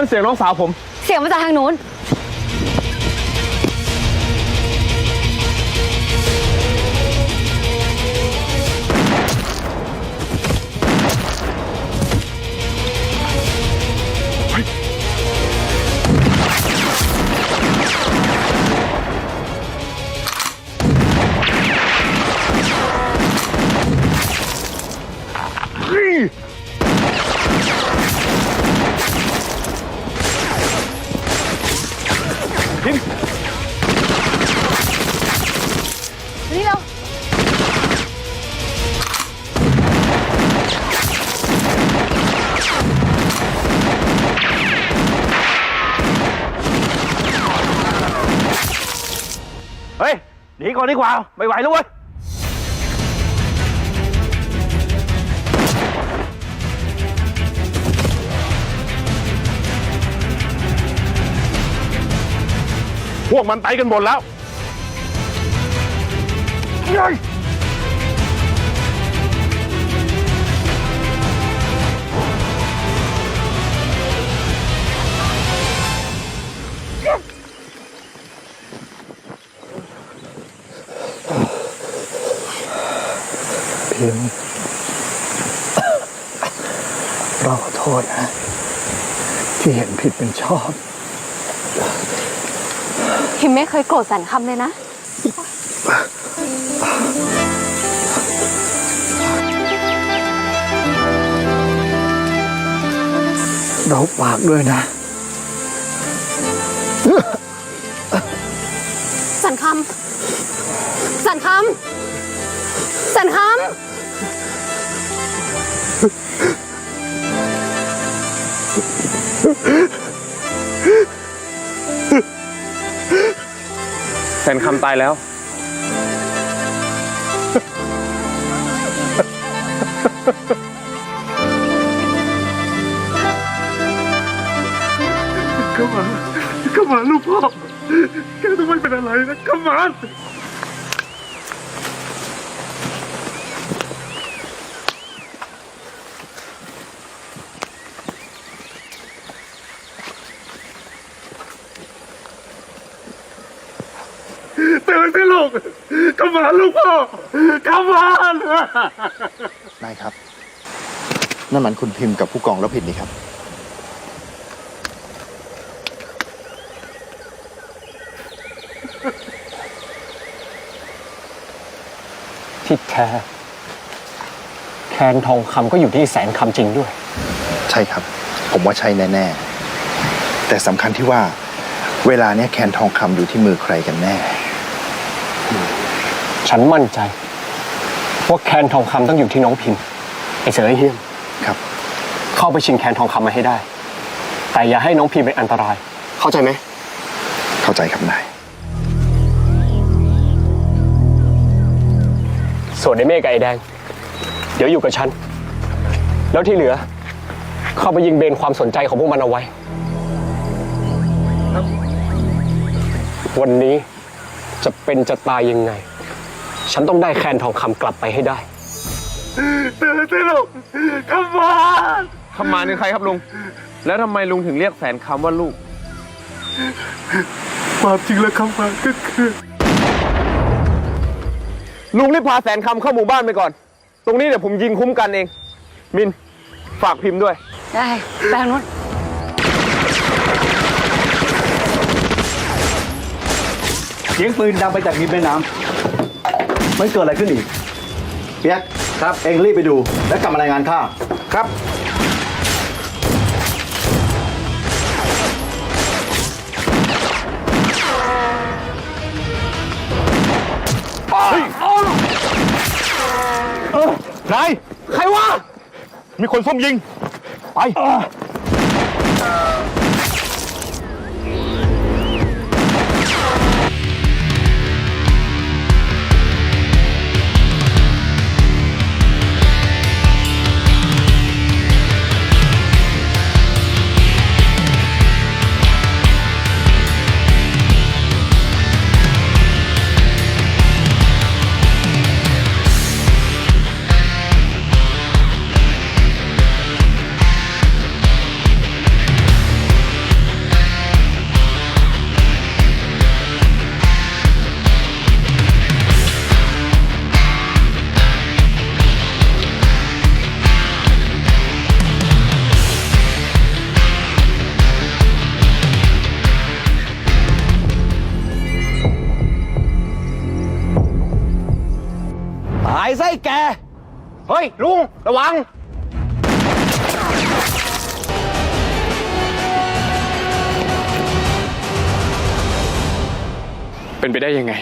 นั่นเสียงน้องสาวผม เสียงมาจากทางนู้นนี่ หนีก่อนดีกว่า ไม่ไหวแล้วเว้ย พวกมันไปกันหมดแล้วเฮ้ย พิมพ์เราขอโทษนะ ที่เห็นผิดเป็นชอบ พิมไม่เคยโกรธสันคำเลยนะ เราฝากด้วยนะ สันคำ สันคำ สันคำ แฟนคำตายแล้ว เข้ามาเข้ามาลูกพ่อแกต้องไม่เป็นอะไรนะเข้ามา ตื่นสิลูกเข้ามาลูกพ่อเข้ามานายครับ นั่นมันคุณพิมพ์กับผู้กองแล้วผิดนี่ครับ ที่แท้แคนทองคำก็อยู่ที่แสนคำจริงด้วย ใช่ครับ ผมว่าใช่แน่ ๆ แต่สำคัญที่ว่า เวลาเนี้ยแคนทองคำอยู่ที่มือใครกันแน่ ฉันมั่นใจ ว่าแคนทองคำต้องอยู่ที่น้องพิมพ์ไอ้เสือไอ้เฮี้ยมครับ เข้าไปชิงแคนทองคำมาให้ได้ แต่อย่าให้น้องพิมพ์เป็นอันตราย เข้าใจไหม เข้าใจครับนาย ส่วนไอ้เมฆกับไอ้แดง เดี๋ยวอยู่กับฉัน แล้วที่เหลือ เข้าไปยิงเบนความสนใจของพวกมันเอาไว้ วันนี้ จะเป็นจะตายยังไง ฉันต้องได้แคนทองคำกลับไปให้ได้ตื่นสิลูกเข้ามาคำมาคือใครครับลุง แล้วทำไมลุงถึงเรียกแฟนคำว่าลูกความจริงแล้วคำมาก็คือลุงรีบพาแสนคำเข้าหมู่บ้านไปก่อน ตรงนี้เดี๋ยวผมยิงคุ้มกันเอง มินฝากพิมพ์ด้วย ได้ไปทางนู้น สียงปืนดังไปจากริมแม่น้ำมันเกิดอะไรขึ้นอีกเปียกครับ เองรีบไปดู แล้วกลับมารายงานข้าครับ นาย ใครวะ มีคนซุ่มยิง ไป ไอ้แก เฮ้ย ลุง ระวัง เป็นไปได้ยังไง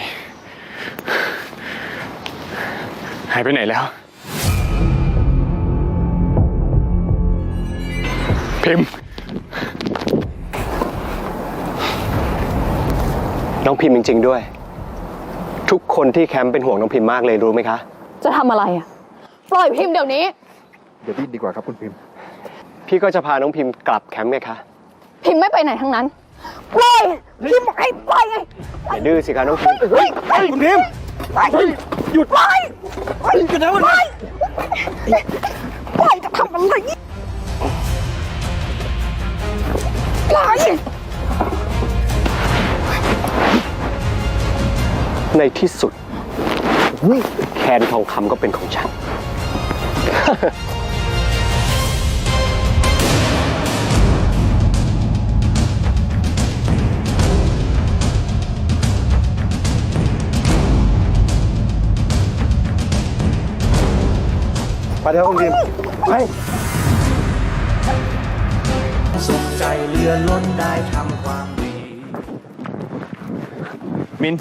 หายไปไหนแล้ว พิมพ์ น้องพิมพ์จริง ๆ ด้วย ทุกคนที่แคมป์เป็นห่วงน้องพิมพ์มากเลยรู้ไหมคะ จะทำอะไรอะ ปล่อยพิมพ์เดี๋ยวนี้ เดี๋ยวดิ้นดีกว่าครับคุณพิมพ์ พี่ก็จะพาน้องพิมพ์กลับแคมป์ไงคะพิมพ์ไม่ไปไหนทั้งนั้น ปล่อยพิมพ์บอกให้ปล่อยไงอย่าดื้อสิคะน้องพิมพ์ เฮ้ยคุณพิมพ์หยุดปล่อยปล่อยหยุดนะมันปล่อยปล่อยจะทำอะไรปล่อยในที่สุดแค นทองคำก็เป็นของฉัน ไปเถอะคุณพิมพ์ไปมิน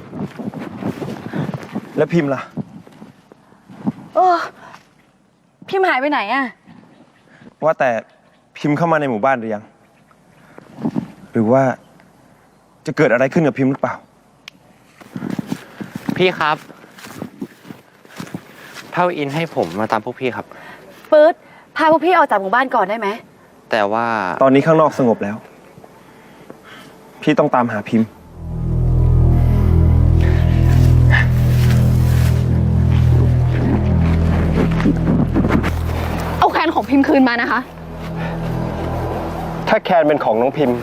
แล้วพิมพ์ล่ะ เออ พิมพ์หายไปไหนอะว่าแต่พิมพ์เข้ามาในหมู่บ้านหรือยัง หรือว่าจะเกิดอะไรขึ้นกับพิมพ์หรือเปล่า พี่ครับ เท่าอินให้ผมมาตามพวกพี่ครับ ปื๊ดพาพวกพี่ออกจากหมู่บ้านก่อนได้ไหม แต่ว่า ตอนนี้ข้างนอกสงบแล้ว พี่ต้องตามหาพิมพ์ พิมพ์คืนมานะคะ ถ้าแคนเป็นของน้องพิมพ์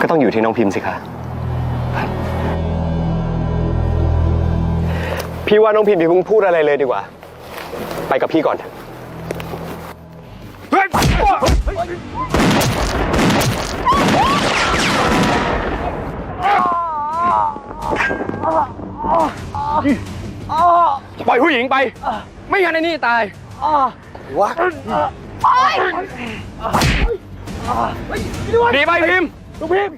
ก็ต้องอยู่ที่น้องพิมพ์สิคะพี่ว่าน้องพิมพ์อย่าเพิ่งพูดอะไรเลยดีกว่า ไปกับพี่ก่อนเถอะปล่อยผู้หญิงไป ไม่งั้นไอ้นี่ตาย หนีไปพิมพ์